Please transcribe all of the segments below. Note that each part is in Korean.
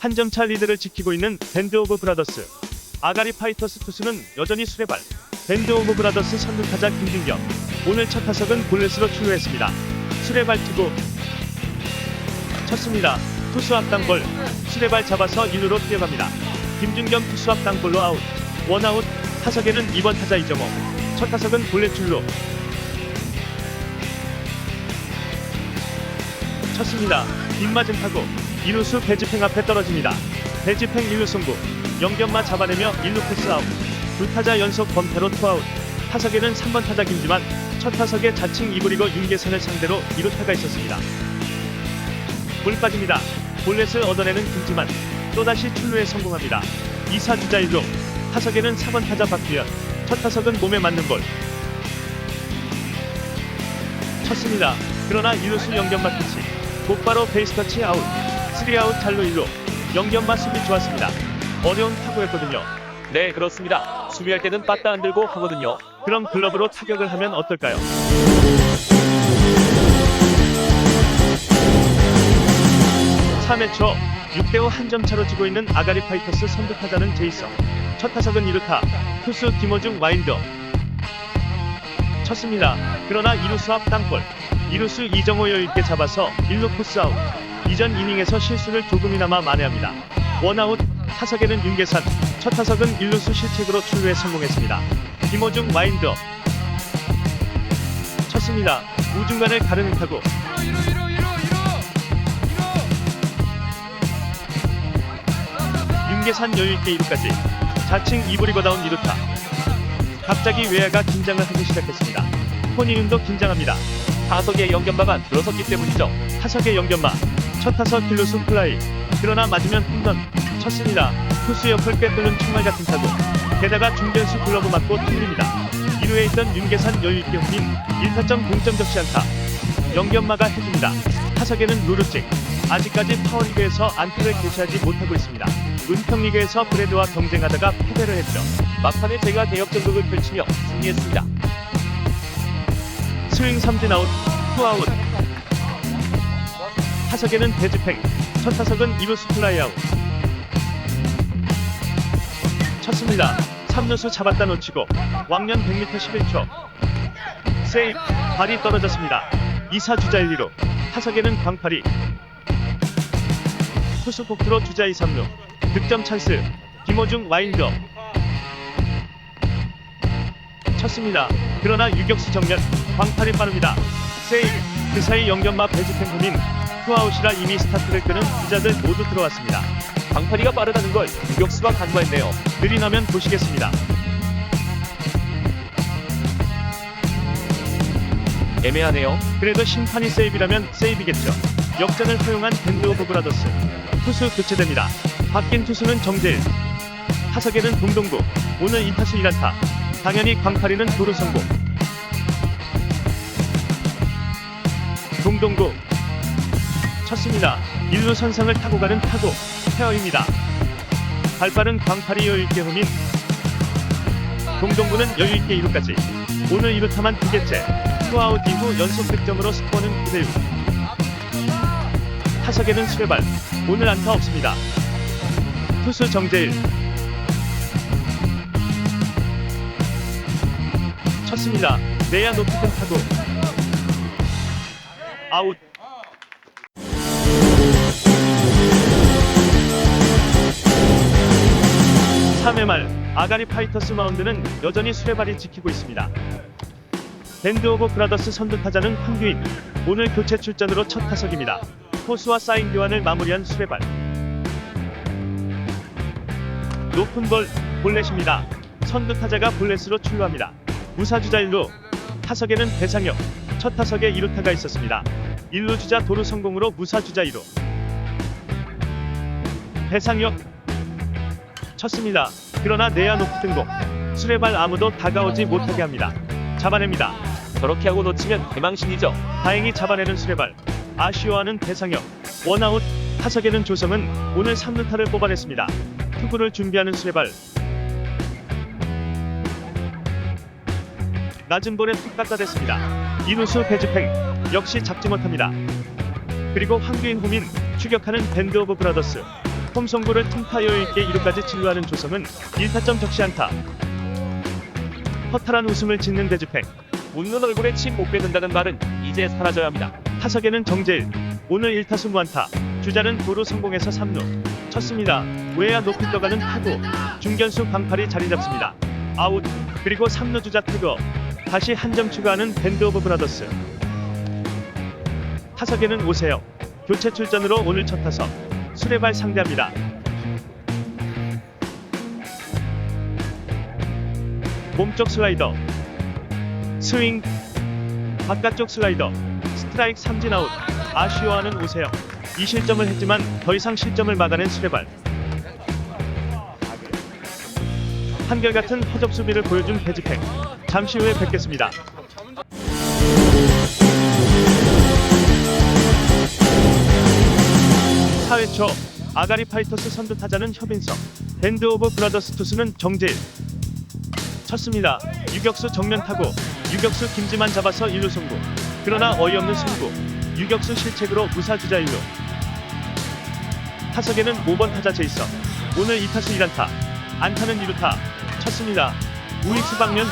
한 점 차 리드를 지키고 있는 밴드 오브 브라더스. 아가리 파이터스 투수는 여전히 수레발. 밴드 오브 브라더스 선두 타자 김준경. 오늘 첫 타석은 볼넷으로 출루했습니다. 수레발 투구. 쳤습니다. 투수 앞당볼. 수레발 잡아서 1루로 뛰어갑니다. 김준경 투수 앞당볼로 아웃. 원아웃. 타석에는 2번 타자 이정호. 첫 타석은 볼넷 출루. 쳤습니다. 뒷맞은 타구. 2루수 배지팽 앞에 떨어집니다. 배지팽 1루 승부. 영견마 잡아내며 1루 패스 아웃. 두 타자 연속 범타로 투아웃. 타석에는 3번 타자 김지만, 첫 타석에 자칭 이브리거 윤계선을 상대로 2루타가 있었습니다. 볼 빠집니다. 볼넷을 얻어내는 김지만, 또다시 출루에 성공합니다. 2사 주자 1루. 타석에는 4번 타자 박규현. 첫 타석은 몸에 맞는 볼. 쳤습니다. 그러나 1루수 영견마 터치. 곧바로 베이스 터치 아웃. 3아웃 잘로 1루. 영견마 수비 좋았습니다. 어려운 타구였거든요. 네, 그렇습니다. 수비할 때는 빠따 안 들고 하거든요. 그럼 글러브로 타격을 하면 어떨까요? (3회) 초 6대5 한 점 차로 지고 있는 아가리 파이터스 선두 타자는 제이성 첫 타석은 2루타 투수 김호중 와인더 쳤습니다 그러나 2루수 앞 땅볼 2루수 이정호 여유있게 잡아서 1루 코스 아웃 이전 이닝에서 실수를 조금이나마 만회합니다 원아웃 타석에는 윤계산 첫 타석은 1루수 실책으로 출루에 성공했습니다 김호중 와인더 쳤습니다. 우중간을 가르는 타구 윤계산 여유있게 2루까지 자칭 이브리거다운 2루타 갑자기 외야가 긴장을 하기 시작했습니다. 토니윤도 긴장합니다. 타석에 연견마가 들어섰기 때문이죠. 타석의 연견마 첫 타석 킬루수 플라이. 그러나 맞으면 홈런. 쳤습니다. 투수 옆을 꿰뚫는 총알 같은 타구. 게다가 중견수 글러브 맞고 튕깁니다. 1루에 있던 윤계산 여유있게 홈인 1타점 동점 적시 않다. 연견마가 해줍니다. 타석에는 루루찡 아직까지 파워리그에서 안타를 개시하지 못하고 있습니다. 은평리그에서 브레드와 경쟁하다가 패배를 했죠. 막판에 제가 대역 전극을 펼치며 승리했습니다. 스윙 삼진 아웃, 투아웃. 타석에는 배즈팽, 첫 타석은 2루수 플라이 아웃. 쳤습니다. 3루수 잡았다 놓치고 왕년 100m 11초. 세이프, 발이 떨어졌습니다. 2사 주자 1, 2루. 타석에는 광팔이. 투수 폭투로 주자 2, 3루. 득점 찬스. 김호중 와인더. 쳤습니다. 그러나 유격수 정면 광팔이 빠릅니다. 세이브 그 사이 영견마 배지팽 홈인 투아웃이라 이미 스타트를 끄는 주자들 모두 들어왔습니다. 방파리가 빠르다는 걸 유격수가 간과했네요. 느리나면 보시겠습니다. 애매하네요. 그래도 심판이 세이브라면 세이브겠죠. 역전을 허용한 밴드 오브 브라더스. 투수 교체됩니다. 바뀐 투수는 정재일. 타석에는 동동구. 오늘 2타수 1안타. 당연히 광팔이는 도루 성공. 동동구. 쳤습니다. 1루 선상을 타고 가는 타구. 페어입니다. 발빠른 광팔이 여유있게 홈인. 동동구는 여유있게 2루까지. 오늘 2루타만 두 개째. 투아웃 이후 연속 득점으로 스코어는 9대6. 타석에는 수레발. 오늘 안타 없습니다. 투수 정재일. 쳤습니다. 내야 뜬 타구. 아웃. 삼회말 아가리 파이터스 마운드는 여전히 수레발이 지키고 있습니다. 밴드 오브 브라더스 선두 타자는 황규인. 오늘 교체 출전으로 첫 타석입니다. 포수와 사인 교환을 마무리한 수레발. 높은 볼, 볼넷입니다. 선두 타자가 볼넷으로 출루합니다. 무사주자 1루. 타석에는 배상혁. 첫 타석에 2루타가 있었습니다. 1루 주자 도루 성공으로 무사주자 2루. 배상혁. 쳤습니다. 그러나 내야 높이 등공. 수레발 아무도 다가오지 못하게 합니다. 잡아냅니다. 저렇게 하고 놓치면 대망신이죠. 다행히 잡아내는 수레발. 아쉬워하는 배상혁. 원아웃. 타석에는 조성은 오늘 3루타를 뽑아냈습니다. 투구를 준비하는 수레발. 낮은 볼에 툭 갖다 댔습니다. 이누수 배즈팽 역시 잡지 못합니다. 그리고 황규인 호민 추격하는 밴드 오브 브라더스. 홈송구를 통타 여유있게 2루까지 진루하는 조성은 1타점 적시 안타. 허탈한 웃음을 짓는 대지팽. 웃는 얼굴에 침 못 뱉는다는 말은 이제 사라져야 합니다. 타석에는 정재일. 오늘 1타수 무안타. 주자는 도루 성공해서 3루. 쳤습니다. 외야 높이 떠가는 타구. 중견수 광팔이 자리 잡습니다. 아웃. 그리고 3루 주자 태그. 다시 한 점 추가하는 밴드 오브 브라더스. 타석에는 오세요. 교체 출전으로 오늘 첫 타석. 수레발 상대합니다. 몸쪽 슬라이더. 스윙. 바깥쪽 슬라이더. 스트라이크 삼진 아웃. 아쉬워하는 오세요. 이 실점을 했지만 더 이상 실점을 막아낸 수레발. 한결같은 허접 수비를 보여준 배지팽. 잠시 후에 뵙겠습니다. 사회 초 아가리 파이터스 선두 타자는 협인성. 밴드 오브 브라더스 투수는 정재일. 쳤습니다. 유격수 정면 타고 유격수 김지만 잡아서 1루 승부. 그러나 어이없는 승부. 유격수 실책으로 무사 주자 1루. 타석에는 5번 타자 제이성. 오늘 2타수 1안타. 안타는 2루타. 쳤습니다. 우익수 방면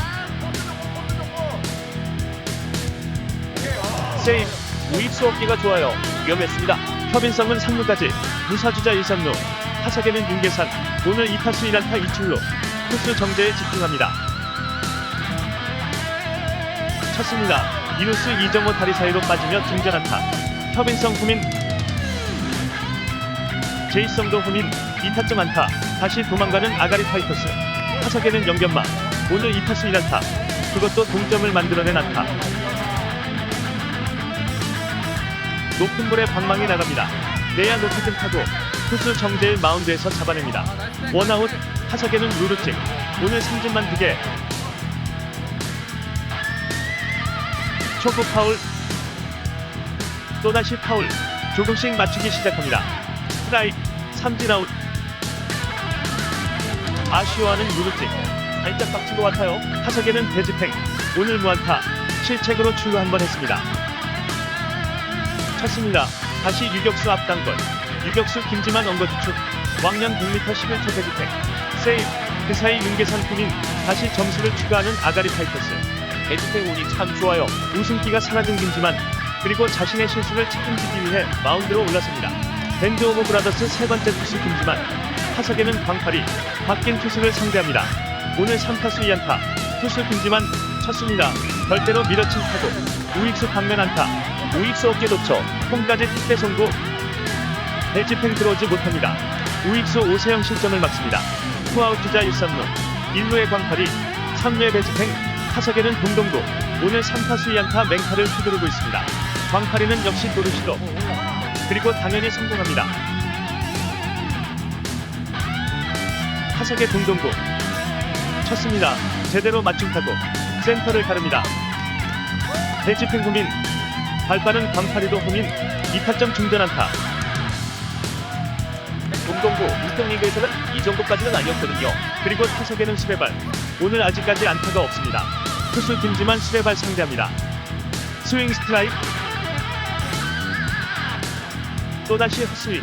세이프. 우익수 없기가 좋아요. 위험했습니다. 협인성은 3루까지 무사주자 1삼루. 타석에는 윤계산 오늘 2타수 1안타 2출루 투수 정재에 집중합니다. 쳤습니다. 이루스 이정호 다리 사이로 빠지며 중전안타. 협인성 후민 제이성도 후민 2타점 안타. 다시 도망가는 아가리 파이터스. 타석에는 영견마. 오늘 2타수 1안타. 그것도 동점을 만들어낸 안타 높은 볼에 방망이 나갑니다. 내야 높이 든 타고 투수 정재일 마운드에서 잡아냅니다. 원아웃 타석에는 루루찡 오늘 삼진만 2개 초구 파울 또다시 파울 조금씩 맞추기 시작합니다. 스트라이크 삼진 아웃 아쉬워하는 루루찡 살짝 빡친 것 같아요. 타석에는 대지팽 오늘 무안타 실책으로 출루 한번 했습니다. 쳤습니다. 다시 유격수 앞단걸 유격수 김지만 엉거주축. 왕년 100m 11초 대지팽 세이브 그 사이 윤계산 군인 다시 점수를 추가하는 아가리 파이터스. 배지팽 운이 참 좋아요. 우승기가 사라진 김지만. 그리고 자신의 실수를 책임지기 위해 마운드로 올라섭니다. 밴드 오브 브라더스 세 번째 투수 김지만. 타석에는 광팔이. 바뀐 투수를 상대합니다. 오늘 3타수 2안타. 투수 김지만 쳤습니다. 절대로 밀어친 타고 우익수 방면 안타 우익수 어깨 도쳐. 홈까지 특대 송구 대지팽 들어오지 못합니다. 우익수 오세영 실점을 막습니다. 투아웃 주자 1삼루 1루의 광팔이 3루의 배지팽 타석에는 동동구 오늘 3타수 2안타 맹타를 휘두르고 있습니다. 광팔이는 역시 도루시도 그리고 당연히 성공합니다. 타석의 동동구 쳤습니다. 제대로 맞춤 타고 센터를 가릅니다. 대지팽 구민 발빠른 광파리도 호민 2타점 중전안타. 동동구 1등 리그에서는 이 정도까지는 아니었거든요. 그리고 타석에는 수레발. 오늘 아직까지 안타가 없습니다. 투수 김지만 수레발 상대합니다. 스윙 스트라이크. 또다시 헛스윙.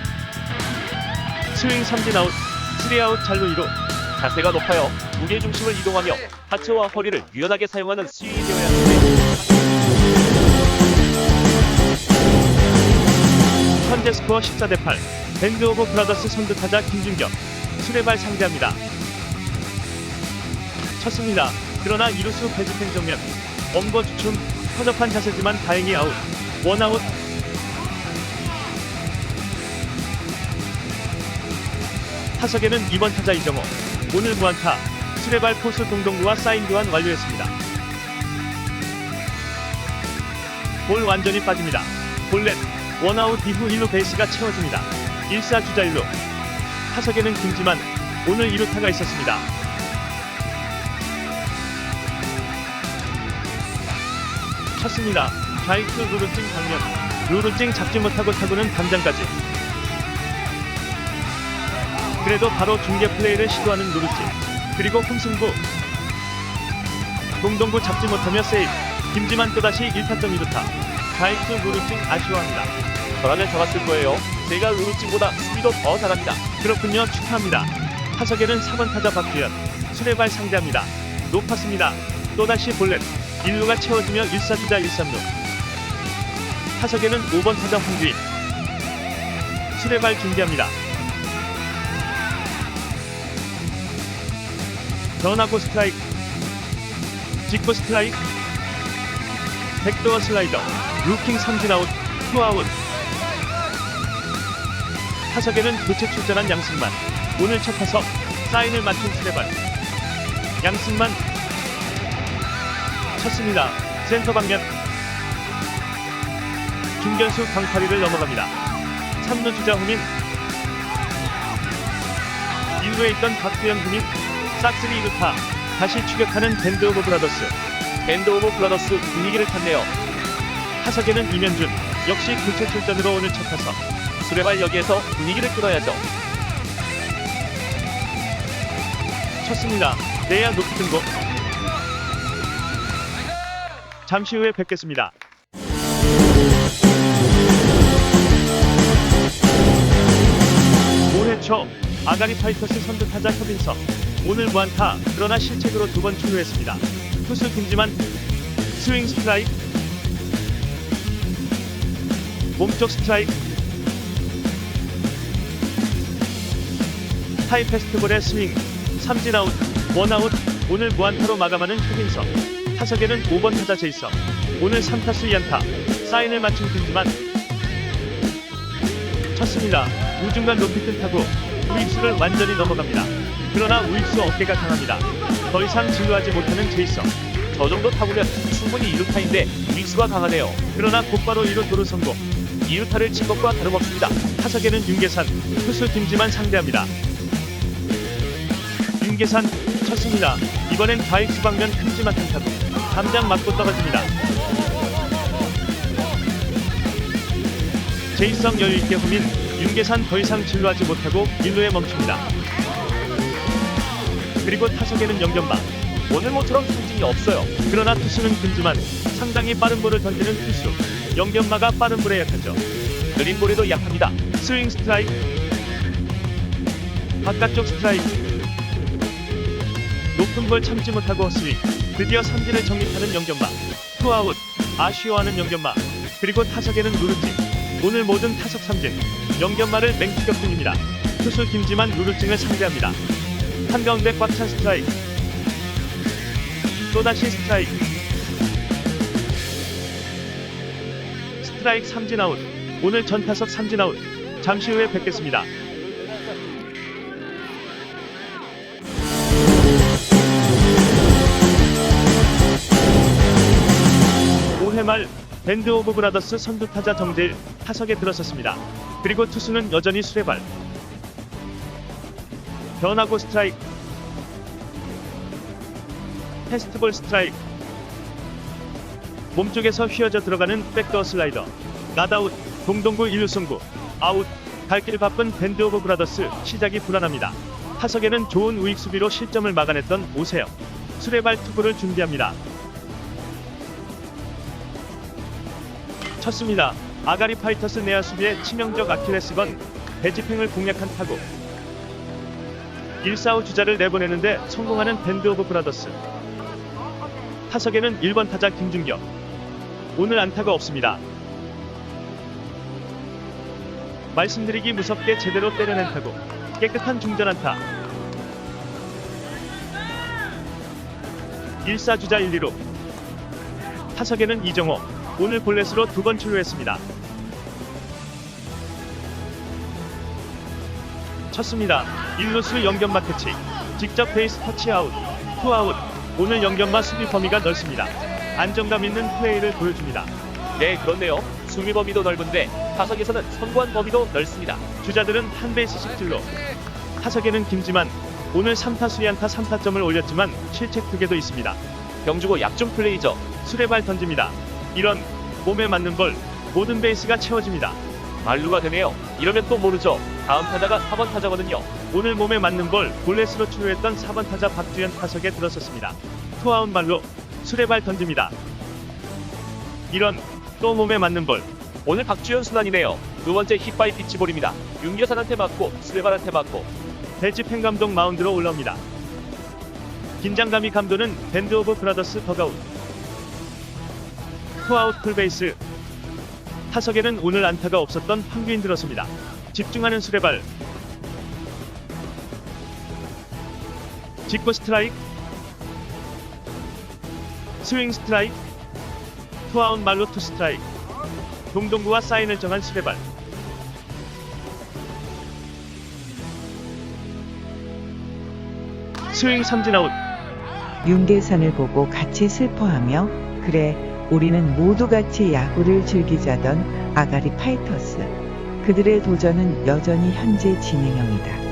스윙 삼진 아웃 3아웃 잘루 2루. 자세가 높아요. 무게 중심을 이동하며 하체와 허리를 유연하게 사용하는 스윙이 되어야 하는데 현재 스코어 14대 8 밴드 오브 브라더스 선두 타자 김준경. 수레발 상대합니다. 쳤습니다. 그러나 이루수 배지팽 정면. 엄거 주춤 허접한 자세지만 다행히 아웃. 원아웃. 타석에는 2번 타자 이정호. 오늘 무안타. 수레발 포수 동동구와 사인 교환 완료했습니다. 볼 완전히 빠집니다. 볼넷 원아웃 이후 1루 베이스가 채워집니다. 1사 주자 1루. 타석에는 김지만 오늘 2루타가 있었습니다. 쳤습니다. 좌익수 루루찡 방면. 루루찡 잡지 못하고 타구는 담장까지. 그래도 바로 중계 플레이를 시도하는 루루찡. 그리고 홈승부. 동동구 잡지 못하며 세이브. 김지만 또다시 1타점 2루타. 좌익수 루루찡 아쉬워합니다. 저라면 잡았을 거예요. 제가 루루찡보다 수비도 더 잘합니다. 그렇군요. 축하합니다. 타석에는 4번 타자 박주현, 수레발 상대합니다. 높았습니다. 또다시 볼넷, 1루가 채워지며 1사주자 1삼루. 타석에는 5번 타자 황주인, 수레발 준비합니다. 변하고 스트라이크, 직구 스트라이크, 백도어 슬라이더, 루킹 삼진 아웃, 투아웃. 타석에는 교체 출전한 양승만. 오늘 첫 타석 사인을 맡은 수레발. 양승만 쳤습니다. 센터 방면. 중견수 강파리를 넘어갑니다. 3루 주자 후민. 1루에 있던 박두영 후민. 싹쓸이 2루타. 다시 추격하는 밴드 오브 브라더스. 밴드 오브 브라더스 분위기를 탔네요. 타석에는 이면준. 역시 교체 출전으로 오늘 첫 타석. 수레발 여기에서 분위기를 끊어야죠. 쳤습니다. 내야 높이 등고 잠시 후에 뵙겠습니다. 올해 초 아가리 파이터스 선두 타자 협인석 오늘 무안타 그러나 실책으로 두 번 출루했습니다. 투수 김지만 스윙 스트라이크 몸쪽 스트라이크 타이 페스티벌의 스윙 삼진 아웃, 원 아웃, 오늘 무안타로 마감하는 효빈석. 타석에는 5번 타자 제이석. 오늘 3타수 2안타. 사인을 맞춘 김지만 쳤습니다. 우중간 높이 뜬 타고 우익수를 완전히 넘어갑니다. 그러나 우익수 어깨가 강합니다. 더 이상 진루하지 못하는 제이석. 저 정도 타구면 충분히 2루타인데 믹수가 강하네요. 그러나 곧바로 1루 도루 성공. 2루타를 친 것과 다름없습니다. 타석에는 윤계산, 투수 김지만 상대합니다. 윤계산 쳤습니다. 이번엔 좌익수 방면 큼지막한 타구. 담장 맞고 떨어집니다. 제이성 여유있게 후민 윤계산 더 이상 진루하지 못하고 1루에 멈춥니다. 그리고 타석에는 영견마. 오늘 모처럼 승진이 없어요. 그러나 투수는 김지만 상당히 빠른 볼을 던지는 투수. 영견마가 빠른 볼에 약하죠. 느린 볼에도 약합니다. 스윙 스트라이크. 바깥쪽 스트라이크. 높은 볼 참지 못하고 스윙. 드디어 삼진을 정립하는 영견마. 투아웃. 아쉬워하는 영견마. 그리고 타석에는 누르찡 오늘 모든 타석 삼진. 영견마를 맹추격 중입니다. 투수 김지만 누르찡을 상대합니다. 한가운데 꽉 찬 스트라이크 또다시 스트라이크 스트라이크 삼진 아웃 오늘 전 타석 삼진 아웃 잠시 후에 뵙겠습니다. 말 밴드 오브 브라더스 선두 타자 정재일 타석에 들어섰습니다. 그리고 투수는 여전히 수레발. 변하고 스트라이크. 페스티벌 스트라이크. 몸쪽에서 휘어져 들어가는 백도어 슬라이더. 나다웃. 동동구 1루 승부. 아웃. 갈 길 바쁜 밴드 오브 브라더스 시작이 불안합니다. 타석에는 좋은 우익 수비로 실점을 막아냈던 오세영. 수레발 투구를 준비합니다. 쳤습니다. 아가리 파이터스 내야 수비의 치명적 아킬레스건 배지팽을 공략한 타구. 1사후 주자를 내보내는데 성공하는 밴드 오브 브라더스. 타석에는 1번 타자 김준경. 오늘 안타가 없습니다. 말씀드리기 무섭게 제대로 때려낸 타구. 깨끗한 중전 안타. 1사 주자 1, 2루. 타석에는 이정호. 오늘 볼넷으로 두 번 출루했습니다. 쳤습니다. 1루수 연견마 캐치. 직접 베이스 터치아웃. 투아웃. 오늘 연견마 수비 범위가 넓습니다. 안정감 있는 플레이를 보여줍니다. 네, 그렇네요. 수비 범위도 넓은데 타석에서는 선구한 범위도 넓습니다. 주자들은 한 베이스씩 찔러 타석에는 김지만 오늘 3타수 2안타 3타점을 올렸지만 실책 두 개도 있습니다. 병주고 약중 플레이죠. 수레발 던집니다. 이런 몸에 맞는 볼 모든 베이스가 채워집니다. 말루가 되네요. 이러면 또 모르죠. 다음 타자가 4번 타자거든요. 오늘 몸에 맞는 볼 볼넷으로 출루했던 4번 타자 박주현 타석에 들어섰습니다. 투아웃 말로 수레발 던집니다. 이런 또 몸에 맞는 볼 오늘 박주현 순환이네요. 두 번째 힙바이 피치볼입니다. 윤계산한테 맞고 스레발한테 맞고 벨지팽 감독 마운드로 올라옵니다. 긴장감이 감도는 밴드 오브 브라더스 더가웃. 투아웃 풀베이스. 타석에는 오늘 안타가 없었던 황규인 들었습니다. 집중하는 수레발. 직구 스트라이크. 스윙 스트라이크. 투아웃 말로 투 스트라이크. 동동구와 사인을 정한 수레발. 스윙 삼진 아웃. 윤계산을 보고 같이 슬퍼하며 그래 우리는 모두 같이 야구를 즐기자던 아가리 파이터스 그들의 도전은 여전히 현재 진행형이다.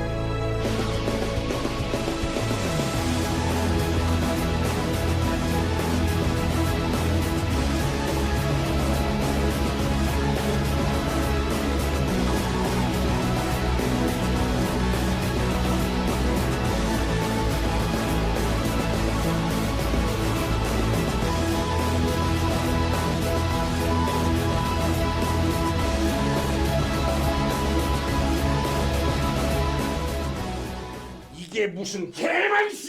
무슨! 이씨.